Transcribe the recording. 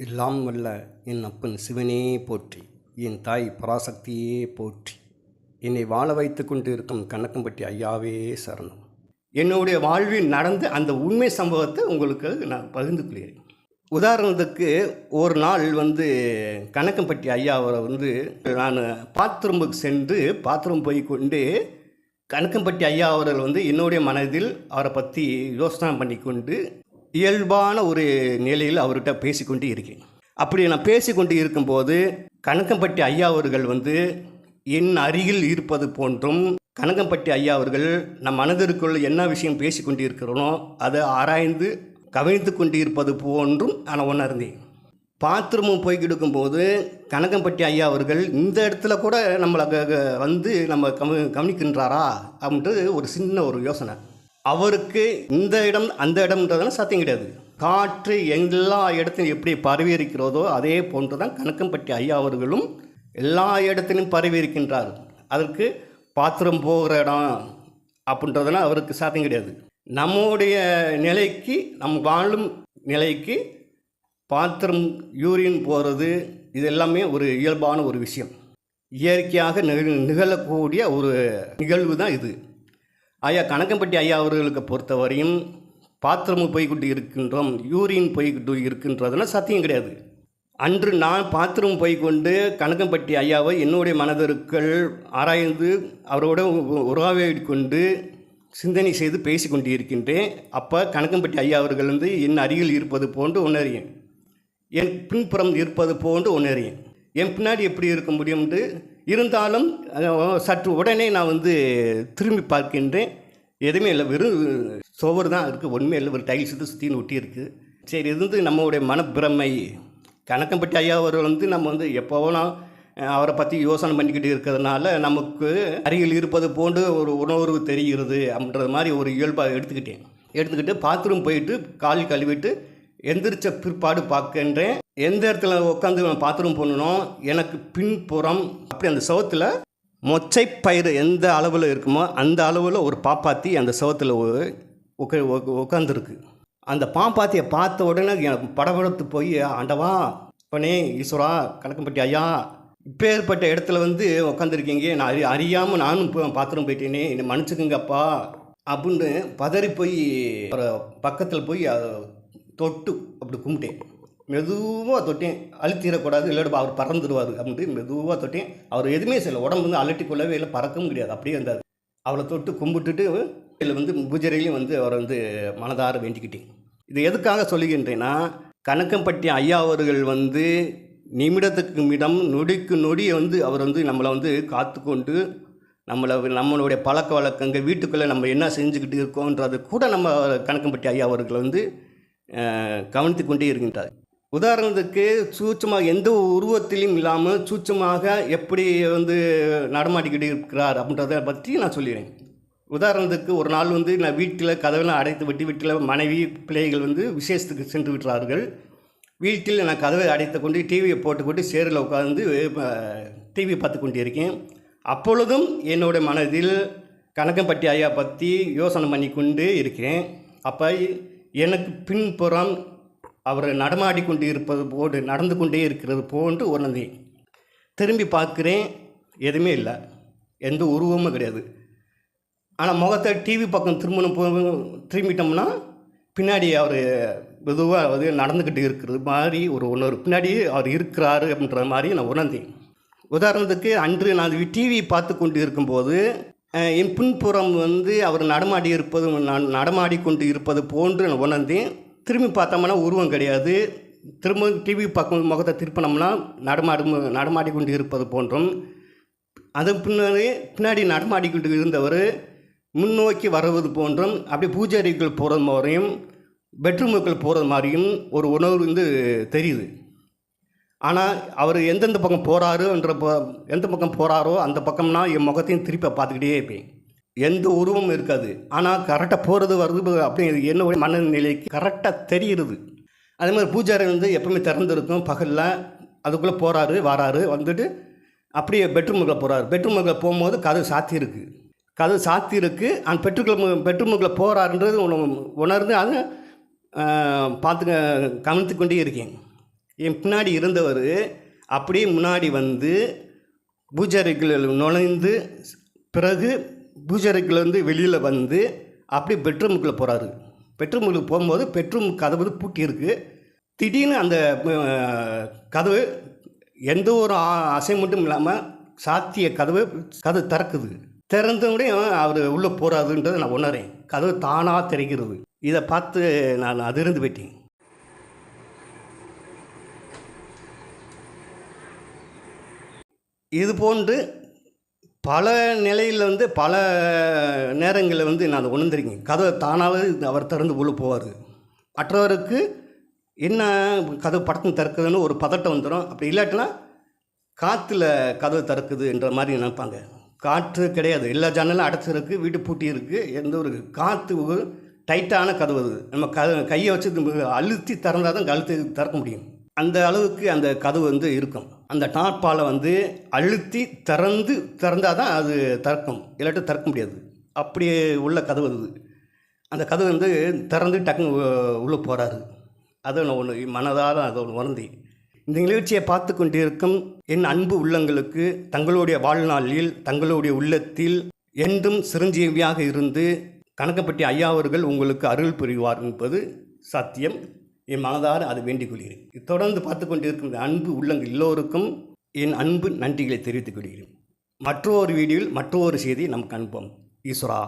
எல்லாம் வல்ல என் அப்பன் சிவனே போற்றி என் தாய் பராசக்தியே போற்றி. என்னை வாழ வைத்து கொண்டு இருக்கும் கணக்கம்பட்டி ஐயாவே சரணம். என்னுடைய வாழ்வில் நடந்த அந்த உண்மை சம்பவத்தை உங்களுக்கு நான் பகிர்ந்து கொள்கிறேன். உதாரணத்துக்கு ஒரு நாள் வந்து கணக்கம்பட்டி ஐயா அவரை வந்து நான் பாத்ரூமுக்கு சென்று பாத்ரூம் போய் கொண்டு கணக்கம்பட்டி ஐயா அவர்கள் வந்து என்னுடைய மனதில் அவரை பற்றி யோசனை பண்ணிக்கொண்டு இயல்பான ஒரு நிலையில் அவர்கிட்ட பேசிக்கொண்டு இருக்கேன். அப்படி நான் பேசிக்கொண்டு இருக்கும்போது கணக்கம்பட்டி ஐயா அவர்கள் வந்து என் அருகில் இருப்பது போன்றும் கணக்கம்பட்டி ஐயா அவர்கள் நம் மனதிற்குள் என்ன விஷயம் பேசிக்கொண்டு இருக்கிறோனோ அதை ஆராய்ந்து கவனித்து கொண்டு இருப்பது போன்றும் நான் உணர்ந்தேன். பாத்ரூமும் போய் கொடுக்கும்போது கனகம்பட்டி ஐயா அவர்கள் இந்த இடத்துல கூட நம்மளை வந்து நம்ம கவனிக்கின்றாரா? அப்படின்றது ஒரு சின்ன ஒரு யோசனை. அவருக்கு இந்த இடம் அந்த இடம்ன்றதுலாம் சத்தியம் கிடையாது. காற்று எல்லா இடத்திலும் எப்படி பரவி இருக்கிறதோ அதே போன்று தான் கணக்கம்பட்டி ஐயா அவர்களும் எல்லா இடத்திலும் பரவி இருக்கின்றார் அதற்கு பாத்திரம் போகிற இடம் அப்படின்றதெல்லாம் அவருக்கு சாத்தியம் கிடையாது. நம்முடைய நிலைக்கு நம் வாழும் நிலைக்கு பாத்திரம் யூரின் போகிறது இது எல்லாமே ஒரு இயல்பான ஒரு விஷயம். இயற்கையாக நிக- நிகழக்கூடிய ஒரு நிகழ்வு தான் இது. ஐயா கணக்கம்பட்டி ஐயா அவர்களுக்கு பொறுத்தவரையும் பாத்திரம் போய்கிட்டு இருக்கின்றோம் யூரின் போய்கிட்டு இருக்கின்றதுன்னா சத்தியம் கிடையாது. அன்று நான் பாத்திரம் போய்க்கொண்டு கணக்கம்பட்டி ஐயாவை என்னுடைய மனதருக்கள் ஆராய்ந்து அவரோட உ- உறவாடி கொண்டு சிந்தனை செய்து பேசி கொண்டு இருக்கின்றேன் அப்போ கணக்கம்பட்டி ஐயா அவர்கள் வந்து என் அருகில் இருப்பது போன்று உணரியேன் என் பின்புறம் இருப்பது போன்று உணரியேன் என் பின்னாடி எப்படி இருக்க முடியும்னு இருந்தாலும் சற்று உடனே நான் வந்து திரும்பி பார்க்கின்றேன். எதுவுமே இல்லை வெறும் சோவர் தான் இருக்குது ஒன்றுமே இல்லை ஒரு டைல்ஸ் இது சுற்றின்னு ஒட்டி இருக்குது சரி இது வந்து நம்மளுடைய மனப்பிரமை. கணக்கம்பட்டி ஐயா அவர்கள் வந்து நம்ம வந்து எப்போவெல்லாம் அவரை பற்றி யோசனை பண்ணிக்கிட்டு இருக்கிறதுனால நமக்கு அருகில் இருப்பது போன்று ஒரு உணர்வு தெரிகிறது அப்படின்றது மாதிரி ஒரு இயல்பாக எடுத்துக்கிட்டேன். எடுத்துக்கிட்டு பாத்ரூம் போயிட்டு கால் கழுவிட்டு எந்திரிச்ச பிற்பாடு பார்க்கின்றேன். எந்த இடத்துல உட்காந்து நான் பாத்ரூம் போகணும் எனக்கு பின்புறம் அப்படி அந்த சுவத்தில் மொச்சை பயிர் எந்த அளவில் இருக்குமோ அந்த அளவில் ஒரு பாப்பாத்தி அந்த சுவத்தில் உட்கா உட்காந்துருக்கு அந்த பாப்பாத்தியை பார்த்த உடனே எனக்கு படபடத்து போய் ஆண்டவா பனே ஈஸ்வரா கணக்கம்பட்டி ஐயா இப்பேற்பட்ட இடத்துல வந்து உட்காந்துருக்கீங்க நான் அறி அறியாமல் நானும் இப்போ பாத்ரூம் போயிட்டேனே. என்னை மன்னிச்சுக்குங்கப்பா. அப்படின்னு பதறி போய் அவரை பக்கத்தில் போய் அதை தொட்டு அப்படி கும்பிட்டேன். மெதுவாக தொட்டேன் அழுத்திடக்கூடாது இல்லாட்டி அவர் பறந்துடுவார் அப்படின்ட்டு மெதுவாக தொட்டேன் அவர் எதுவுமே செய்யலை. உடம்பு வந்து அலட்டி கொள்ளவே இல்லை பறக்கவும் கிடையாது. அப்படியே இருந்தார். அவளை தொட்டு கும்பிட்டுட்டு இதில் வந்து பூஜரையிலையும் வந்து அவரை வந்து மனதார வேண்டிக்கிட்டேன். இது எதுக்காக சொல்லுகின்றேன்னா கணக்கம்பட்டி ஐயா அவர்கள் வந்து நிமிடத்துக்கு நிமிடம் நொடிக்கு நொடியை வந்து அவர் வந்து நம்மளை வந்து காத்துக்கொண்டு நம்மளை நம்மளுடைய பழக்க வழக்கங்கள் வீட்டுக்குள்ளே நம்ம என்ன செஞ்சுக்கிட்டு இருக்கோன்றது கூட நம்ம கணக்கம்பட்டி ஐயா அவர்கள் வந்து கவனித்து கொண்டே இருக்கின்றார். உதாரணத்துக்கு சூட்சமாக எந்த உருவத்திலும் இல்லாமல் சூட்சமாக எப்படி வந்து நடமாடிக்கிட்டு இருக்கிறார் அப்படின்றத பற்றி நான் சொல்லிடுறேன். உதாரணத்துக்கு ஒரு நாள் வந்து நான் வீட்டில் கதவெல்லாம் அடைத்து விட்டு வீட்டில் மனைவி பிள்ளைகள் வந்து விசேஷத்துக்கு சென்று விட்டார்கள். வீட்டில் நான் கதவை அடைத்து கொண்டு டிவியை போட்டுக்கொண்டு சேரில் உட்காந்து டிவி பார்த்து கொண்டு இருக்கேன் அப்பொழுதும் என்னோட மனதில் கணக்கம்பட்டி ஐயா பற்றி யோசனை பண்ணி கொண்டு இருக்கிறேன். அப்போ எனக்கு பின்புறம் அவர் நடமாடி கொண்டு இருப்பது போன்று நடந்து கொண்டே இருக்கிறது போன்று உணர்ந்தேன். திரும்பி பார்க்குறேன் எதுவுமே இல்லை. எந்த உருவமும் கிடையாது. ஆனால் முகத்தை டிவி பக்கம் திரும்பணும் போ திரும்பிட்டோம்னா பின்னாடி அவர் மெதுவாக வந்து நடந்துக்கிட்டு இருக்கிறது மாதிரி ஒரு உணர்வு. பின்னாடி அவர் இருக்கிறாரு அப்படின்ற மாதிரி நான் உணர்ந்தேன். உதாரணத்துக்கு அன்று நான் டிவி பார்த்து கொண்டு இருக்கும்போது என் பின்புறம் வந்து அவர் நடமாடி இருப்பது நான் நடமாடி கொண்டு இருப்பது போன்று நான் உணர்ந்தேன். திரும்பி பார்த்தோம்னா உருவம் கிடையாது. திரும்ப டிவி பக்கம் முகத்தை திருப்பினோம்னா நடமாடு நடமாடி கொண்டு இருப்பது போன்றும். அது பின்னாடி பின்னாடி நடமாடி கொண்டு இருந்தவர் முன்னோக்கி வருவது போன்றும். அப்படி பூஜாரிகள் போகிறது மாதிரியும் பெட்ரூமுக்குள் போகிறது மாதிரியும் ஒரு உணர்வு வந்து தெரியுது. ஆனால் அவர் எந்தெந்த பக்கம் போகிறாருன்ற எந்த பக்கம் போகிறாரோ அந்த பக்கம்னா என் முகத்தையும் திருப்பி பார்த்துக்கிட்டே இருப்பேன். எந்த உருவமும் இருக்காது. ஆனால் கரெக்டாக போகிறது வருது அப்படி என்னுடைய மனநிலைக்கு கரெக்டாக தெரிகிறது அதே மாதிரி பூஜாரி வந்து எப்பவுமே திறந்துருக்கும் பகலில் அதுக்குள்ளே போகிறாரு வராரு வந்துட்டு அப்படியே பெட்ரூமுக்குள்ளே போகிறாரு பெட்ரூமுக்குள்ளே போகும்போது கதவு சாத்தியிருக்கு. கதவு சாத்தி அந்த பெட்ரூக்குள்ள பெட்ரூமுக்குள்ளே போகிறாருன்றது உணர்ந்து அதை பார்த்து கவனித்து கொண்டே இருக்கேன். என் பின்னாடி இருந்தவர் அப்படியே முன்னாடி வந்து பூஜாரிக்குள்ள நுழைந்து பிறகு பூஜரைக்குலேருந்து வெளியில் வந்து அப்படியே பெட்ரூமுக்குள்ளே போகிறாரு பெட்ரூமுக்குள்ளே போகும்போது பெட்ரூம் கதவு பூட்டி இருக்குது திடீர்னு அந்த கதவு எந்த ஒரு அசைன்மெண்ட்டும் அசைமெண்ட்டும் இல்லாமல் சாத்திய கதவு கதவு திறக்குது. திறந்தவுடனே அவர் உள்ளே போகிறாருன்றதை நான் உணரேன் கதவு தானாக திறக்கிறது. இதை பார்த்து நான் அதிர்ந்து போயிட்டேன். இது போன்று பல நிலையில் வந்து பல நேரங்களில் வந்து நான் அதை உணர்ந்திருக்கேன். கதவை தானாகவே அவர் திறந்து உள்ளே போவார். மற்றவருக்கு என்ன கதவு படத்தும் திறக்குதுன்னு ஒரு பதட்டம் வந்துடும் அப்படி இல்லாட்டினா காற்றுல கதவு திறக்குது என்ற மாதிரி நினைப்பாங்க. காற்று கிடையாது. எல்லா ஜன்னலும் அடைச்சிருக்கு வீடு பூட்டி இருக்குது எந்த ஒரு காற்று டைட்டான கதவு அது. நம்ம க கையை வச்சு அழுத்தி திறந்தால் தான் கழுத்து திறக்க முடியும். அந்த அளவுக்கு அந்த கதவு வந்து இருக்கும். அந்த டார்பாலை வந்து அழுத்தி திறந்து திறந்தால் தான் அது திறக்கும். இல்லாட்டி திறக்க முடியாது. அப்படியே உள்ள கதவு அது. அந்த கதவு வந்து திறந்து டக்குன்னு உள்ளே போகிறாரு அது ஒன்று மனதால் அதை ஒன்று உணர்ந்தி இந்த நிகழ்ச்சியை பார்த்து கொண்டிருக்கும் என் அன்பு உள்ளங்களுக்கு தங்களுடைய வாழ்நாளில் தங்களுடைய உள்ளத்தில் என்றும் சிரஞ்சீவியாக இருந்து கணக்கப்பட்டி ஐயா அவர்கள் உங்களுக்கு அருள் புரிவார் என்பது சத்தியம். என் மனதார அதை வேண்டிக் கொள்கிறேன். தொடர்ந்து பார்த்து கொண்டிருக்கும் அன்பு உள்ளங்கள் எல்லோருக்கும் என் அன்பு நன்றிகளை தெரிவித்துக் கொள்கிறேன். மற்றொரு வீடியோவில் மற்றொரு செய்தி நமக்கு அனுப்போம் ஈஸ்வரா.